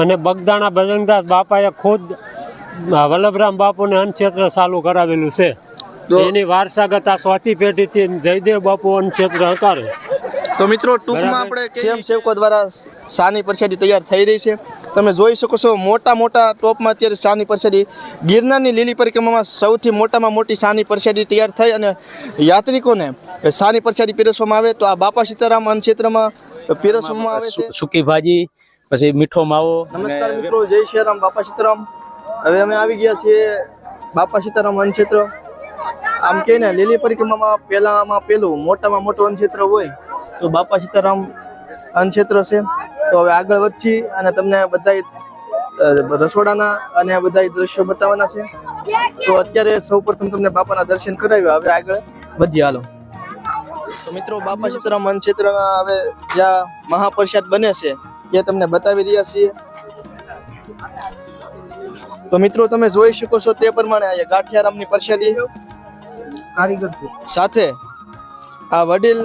અને બગદાણા બજરંગદાસ બાપાએ ખુદ વલ્લભરામ બાપુને અન્નક્ષેત્ર ચાલુ કરાવેલું છે. તો- એની વારસાગત આ સ્વાતી પેઢીથી જયદેવ બાપુ અન્નક્ષેત્ર હકારે. તો મિત્રો ટૂંકમાં આપણે સ્વયં સેવકો દ્વારા સાની પ્રસાદી તૈયાર થઈ રહી છે. તમે જોઈ શકો છો મોટા મોટા ટોપમાં અત્યારે સાની પરસાદી. ગિરનારની લીલી પરિક્રમામાં સૌથી મોટામાં મોટી સાની પરસાદી તૈયાર થઈ અને યાત્રિકોને સાની પરસાદી પીરસવામાં આવે. તો આ બાપા સીતારામ અન્નક્ષેત્રમાં પીરસવામાં આવે છે. સૂકી ભાજી પછી મીઠો માવો. નમસ્કાર મિત્રો, જય શ્રીરામ બાપા સીતારામ. હવે અમે આવી ગયા છીએ બાપા સીતારામ વનક્ષેત્ર. આમ કે ને, લીલી પરિક્રમામાં પહેલામાં પહેલું મોટામાં મોટું વનક્ષેત્ર હોય, તો બાપા સીતારામ વનક્ષેત્ર છે. તો હવે આગળ વધી અને તમને બધા રસોડાના અને બધા દ્રશ્યો બતાવવાના છે. તો અત્યારે સૌપ્રથમ તમને બાપાના દર્શન કરાવ્યા. હવે આગળ વધીએ. હાલો. તો મિત્રો, બાપા સીતારામ અન્નક્ષેત્રના હવે જ્યાં મહાપ્રસાદ બને છે એ તમને બતાવી રહ્યા છીએ. તો મિત્રો તમે જોઈ શકો છો તે પ્રમાણે આ ગાંઠિયારામની પ્રસાદી સાથે આ વડીલ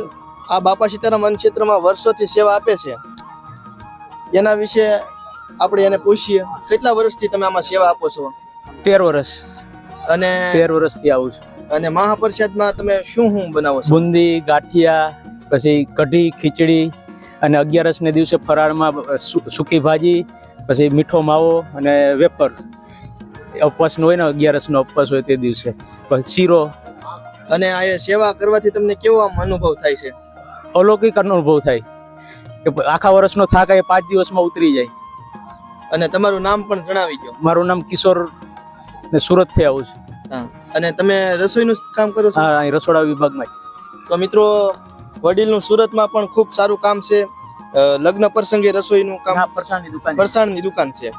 આ બાપા સીતારામ વન ક્ષેત્રમાં વર્ષોથી સેવા આપે છે. એના વિશે આપણે એને પૂછીએ કેટલા વર્ષથી તમે આમાં સેવા આપો છો? તેર વર્ષ. અને તેર વર્ષથી આવું છું. અને મહાપ્રસાદમાં તમે શું શું બનાવો છો? બુંદી ગાંઠિયા પછી કઢી ખીચડી અને અગિયારસને દિવસે ફરાળમાં સૂકી ભાજી પછી મીઠો માવો અને વેફર. ઉપવાસનો હોય ને અગિયારસનો ઉપવાસ હોય તે દિવસે. શીરો. અને આ સેવા કરવાથી તમને કેવો આમ અનુભવ થાય છે? અલૌકિક અનુભવ થાય. કે આખા વર્ષનો થાક એ પાંચ દિવસમાં ઉતરી જાય. અને તમારું નામ પણ જણાવી દો. મારું નામ કિશોર ને સુરતથી આવું છું. અને તમે રસોઈનું કામ કરો છો? હા રસોડા વિભાગમાં તો મિત્રો વડીલનું સુરતમાં પણ ખૂબ સારું કામ છે. લગ્ન પ્રસંગે રસોઈનું કામ પરસાણની દુકાન છે.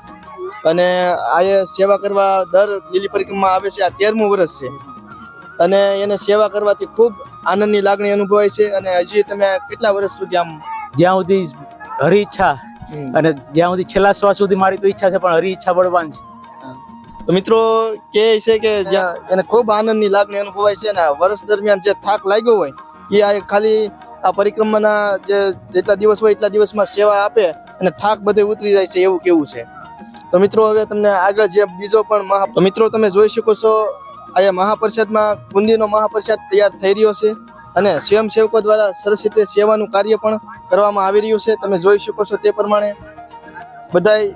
અને આ સેવા કરવા દર લીલી પરિક્રમા આવે છે આ તેરમું વર્ષ છે. અને એને સેવા કરવાથી ખૂબ આનંદની લાગણી અનુભવાય છે અને હજી તમે કેટલા વર્ષ સુધી આમ જ્યાં સુધી હરી ઈચ્છા અને જ્યાં સુધી છેલ્લા શ્વાસ સુધી મારી તો ઈચ્છા છે પણ હરી ઈચ્છા બળવાન છે. તો મિત્રો કે છે કે જ્યાં એને ખૂબ આનંદની લાગણી અનુભવાય છે અને વર્ષ દરમિયાન જે થાક લાગ્યો હોય એ આ ખાલી આ પરિક્રમાના જે જેટલા દિવસ હોય એટલા દિવસમાં સેવા આપે અને થાક બધે ઉતરી જાય છે એવું કેવું છે. તો મિત્રો, હવે તમને આગળ જે બીજો પણ મહા તો મિત્રો, તમે જોઈ શકો છો, આ મહાપ્રસાદમાં બુંદીનો મહાપ્રસાદ તૈયાર થઈ રહ્યો છે અને સ્વયંસેવકો દ્વારા સરસ રીતે સેવાનું કાર્ય પણ કરવામાં આવી રહ્યું છે. તમે જોઈ શકો છો તે પ્રમાણે બધાય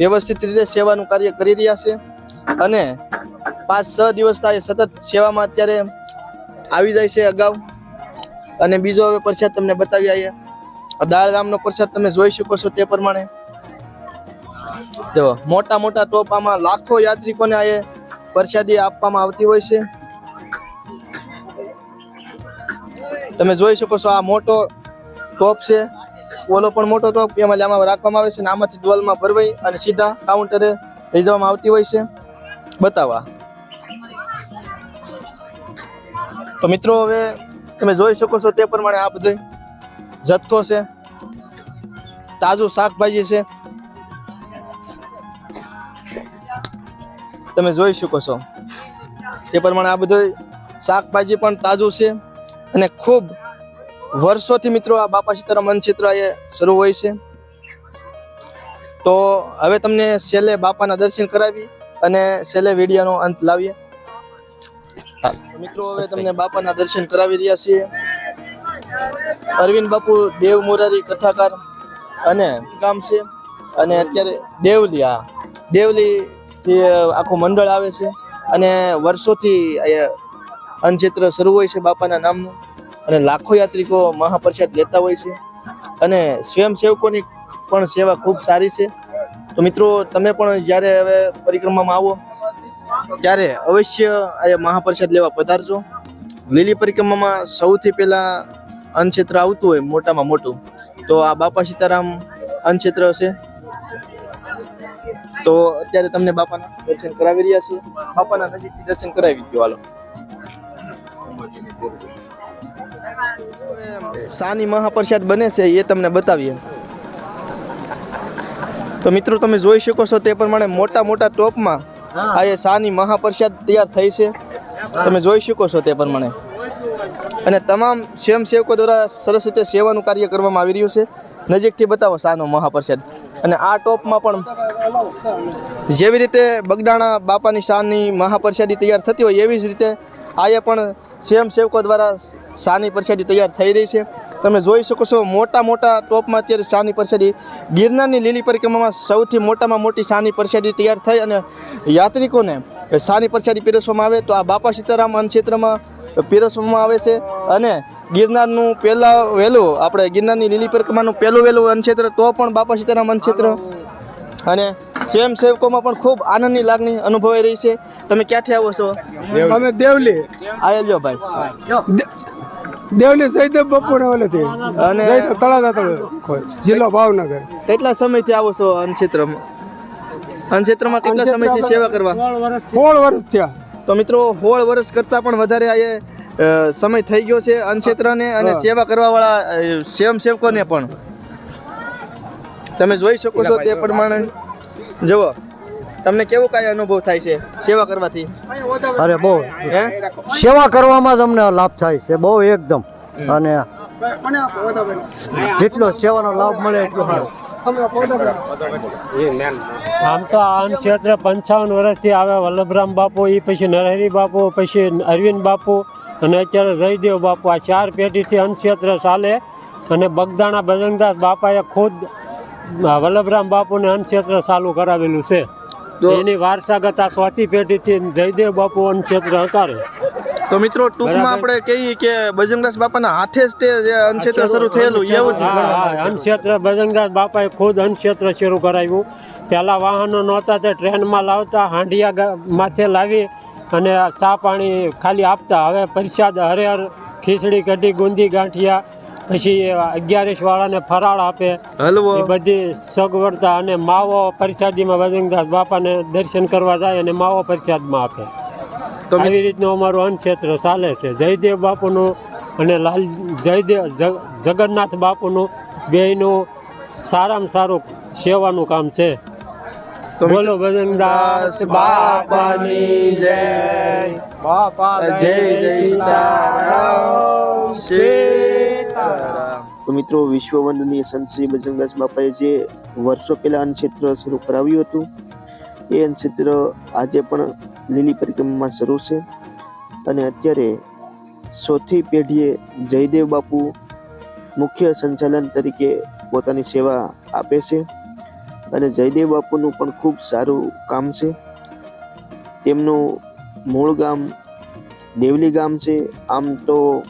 વ્યવસ્થિત રીતે સેવાનું કાર્ય કરી રહ્યા છે અને પાંચ છ દિવસ થાય, સતત સેવામાં અત્યારે આવી જાય છે અગાઉ. અને બીજો હવે પ્રસાદ તમને બતાવી આવીએ દાળ રામનો પ્રસાદ તમે જોઈ શકો છો તે પ્રમાણે. જો, મોટા મોટા ટોપ આમાં લાખો યાત્રિકોને આ પ્રસાદી આપવામાં આવતી હોય છે. તમે જોઈ શકો છો આ મોટો ટોપ છે. ઓલો પણ મોટો ટોપ એમાં આમાં રાખવામાં આવે છે ને આમાંથી ડોલમાં ભરવાઈ અને સીધા કાઉન્ટરે લઈ જવામાં આવતી હોય છે. બતાવવા. તો મિત્રો હવે તમે જોઈ શકો છો તે પ્રમાણે આ બધો જથ્થો છે. તાજું શાકભાજી છે. તમે જોઈ શકો છો. તે પ્રમાણે આ બધું શાકભાજી પણ તાજું છે અને ખૂબ વર્ષોથી મિત્રો આ બાપા સીતારામ વન એ શરૂ હોય છે. તો હવે તમને છેલ્લે બાપાના દર્શન કરાવી અને છેલ્લે વિડીયોનો અંત લાવીએ. મિત્રો હવે તમને બાપાના દર્શન કરાવી રહ્યા છીએ. અરવિંદ બાપુ દેવ મોરારી કથાકાર અને કામ છે. અને અત્યારે દેવલી આ દેવલી થી આખું મંડળ આવે છે. અને વર્ષોથી અન્નક્ષેત્ર શરૂ હોય છે બાપાના નામનું. અને લાખો યાત્રિકો મહાપ્રસાદ લેતા હોય છે. અને સ્વયંસેવકોની પણ સેવા ખૂબ સારી છે. તો મિત્રો તમે પણ જ્યારે હવે પરિક્રમામાં આવો ત્યારે અવશ્ય આ મહાપ્રસાદ લેવા પધારજો. લીલી પરિક્રમામાં સૌથી પહેલાં અન્નક્ષેત્ર આવતું હોય, મોટામાં મોટું. તો આ બાપા સીતારામ અન્નક્ષેત્ર છે તો અત્યારે તમને બાપાના દર્શન કરાવી રહ્યા છીએ. બાપાના નજીકથી દર્શન કરાવી દો હાલો. સાની મહાપ્રસાદ બને છે, એ તમને બતાવીએ. તો મિત્રો, તમે જોઈ શકો છો તે પ્રમાણે મોટા મોટા ટોપમાં આ એ સાની મહાપ્રસાદ તૈયાર થઈ છે. તમે જોઈ શકો છો તે પ્રમાણે. અને તમામ સ્વયંસેવકો દ્વારા સરસ રીતે સેવાનું કાર્ય કરવામાં આવી રહ્યું છે. નજીકથી બતાવો શાહનો મહાપ્રસાદ. અને આ ટોપમાં પણ જેવી રીતે બગદાણા બાપાની શાહની મહાપ્રસાદી તૈયાર થતી હોય એવી જ રીતે આયે પણ સ્વયંસેવકો દ્વારા શાની પ્રસાદી તૈયાર થઈ રહી છે. તમે જોઈ શકો છો મોટા મોટા ટોપમાં અત્યારે શાની પરસેડી. ગિરનારની લીલી પરિક્રમામાં સૌથી મોટામાં મોટી શાની પરસેડી તૈયાર થઈ અને યાત્રિકોને શાની પરસેડી પીરસવામાં આવે. તો આ બાપા સીતારામ અન્નક્ષેત્રમાં પીરસવામાં આવે છે અને ગિરનારનું પહેલાં વહેલું આપણે ગિરનારની લીલી પરિક્રમાનું પહેલું વહેલું અન્નક્ષેત્ર તો પણ બાપા સીતારામ અન્નક્ષેત્ર અને સ્વયંસેવકોમાં પણ ખૂબ આનંદની લાગણી અનુભવાઈ રહી છે. તમે ક્યાંથી આવો છો? અમે દેવલી. આયલ્યો ભાઈ. દેવલી જયદેવ બપોર ઓલેથી. અને જયદેવ તળાજા તળે જિલ્લો ભાવનગર. કેટલા સમયથી આવો છો અન્નક્ષેત્રમાં અન્નક્ષેત્રમાં કેટલા સમયથી સેવા કરવા? સોળ વર્ષ થયા. તો મિત્રો સોળ વર્ષ કરતાં પણ વધારે આ સમય થઈ ગયો છે અન્નક્ષેત્રને અને સેવા કરવાવાળા સ્વયં સ્વયંસેવકોને પણ. તમે જોઈ શકો છો તે પ્રમાણે. જુઓ. તમને કેવો કાંઈ અનુભવ થાય છે સેવા કરવાથી? અરે બહુ. હે? સેવા કરવામાં જ અમને લાભ થાય છે બહુ એકદમ. અને જેટલો સેવાનો લાભ મળે એટલો સારો. આમ તો આ અન્ન ક્ષેત્ર પંચાવન વર્ષથી આવે વલ્લભરામ બાપુ એ પછી નરહરી બાપુ પછી અરવિંદ બાપુ અને અત્યારે જયદેવ બાપુ. આ ચાર પેઢીથી અન્નક્ષેત્ર ચાલે અને બગદાણા બજરંગદાસ બાપાએ ખુદ વલ્લભરામ બાપુને અન્નક્ષેત્ર ચાલુ કરાવેલું છે. તો- એની વારસાગત આ ચોથી પેઢીથી જયદેવ બાપુ અન્ન ક્ષેત્ર હકારે. તો મિત્રો ટૂંકમાં આપણે કહીએ કે બજરંગદાસ બાપાના હાથે જ તે જે અન્નક્ષેત્ર શરૂ થયેલું એવું હા બજરંગદાસ બાપાએ ખુદ અન્ન શરૂ કરાવ્યું. પહેલાં વાહનો નહોતા તે ટ્રેનમાં લાવતા હાંડિયા માથે લાવી અને ચા પાણી ખાલી આપતા. હવે પ્રસાદ હરેહર ખીચડી કઢી ગુંદી ગાંઠિયા પછી અગિયારીસ વાળાને ફરાળ આપે. હલવો. બધી સગવડતા અને માવો પ્રસાદીમાં વજનદાસ બાપાને દર્શન કરવા જાય અને માવો પ્રસાદમાં આપે. તો આવી રીતનું અમારું અન્ન ક્ષેત્ર ચાલે છે. જયદેવ બાપુનું અને લાલ જયદેવ જગન્નાથ બાપુનું બેયનું સારામાં સારું સેવાનું કામ છે. બોલો ભજનદાસ બાપાની જય. જય જય સીતારામ. સીતારામ તો મિત્રો, વિશ્વવંદનીય સંત શ્રી બજરંગદાસ બાપાએ જે વર્ષો પહેલા અન્નક્ષેત્ર શરૂ કરાવ્યું હતું, એ અન્નક્ષેત્ર આજે પણ લીલી પરિક્રમામાં શરૂ છે. અને અત્યારે સોથી પેઢીએ જયદેવ બાપુ મુખ્ય સંચાલન તરીકે પોતાની સેવા આપે છે. અને જયદેવ બાપુનું પણ ખૂબ સારું કામ છે. તેમનું મૂળ ગામ દેવલી ગામ છે. આમ તો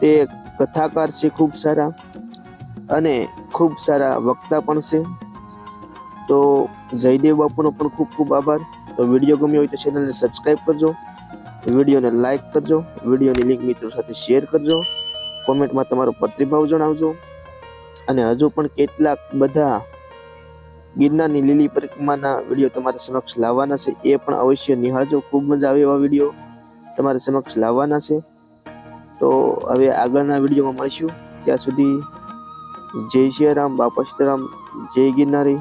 તે કથાકાર છે, ખૂબ સારા અને ખૂબ સારા વક્તા પણ છે. તો જયદેવ બાપુનો પણ ખૂબ ખૂબ આભાર. તો વીડિયો ગમ્યો હોય તો ચેનલને સબસ્ક્રાઈબ કરજો, વિડીયોને લાઈક કરજો, વિડીયોની લિંક મિત્રો સાથે શેર કરજો, કોમેન્ટમાં તમારો પ્રતિભાવ જણાવજો. અને હજુ પણ કેટલાક બધા ગિરનારની લીલી પરિક્રમાના વીડિયો તમારા સમક્ષ લાવવાના છે, એ પણ અવશ્ય નિહાળજો. ખૂબ મજા આવે એવા વીડિયો તમારા સમક્ષ લાવવાના છે. તો હવે આગળના વિડીયોમાં મળીશું. ત્યાં સુધી જય સિયારામ બાપા સીતારામ જય ગિરનારી.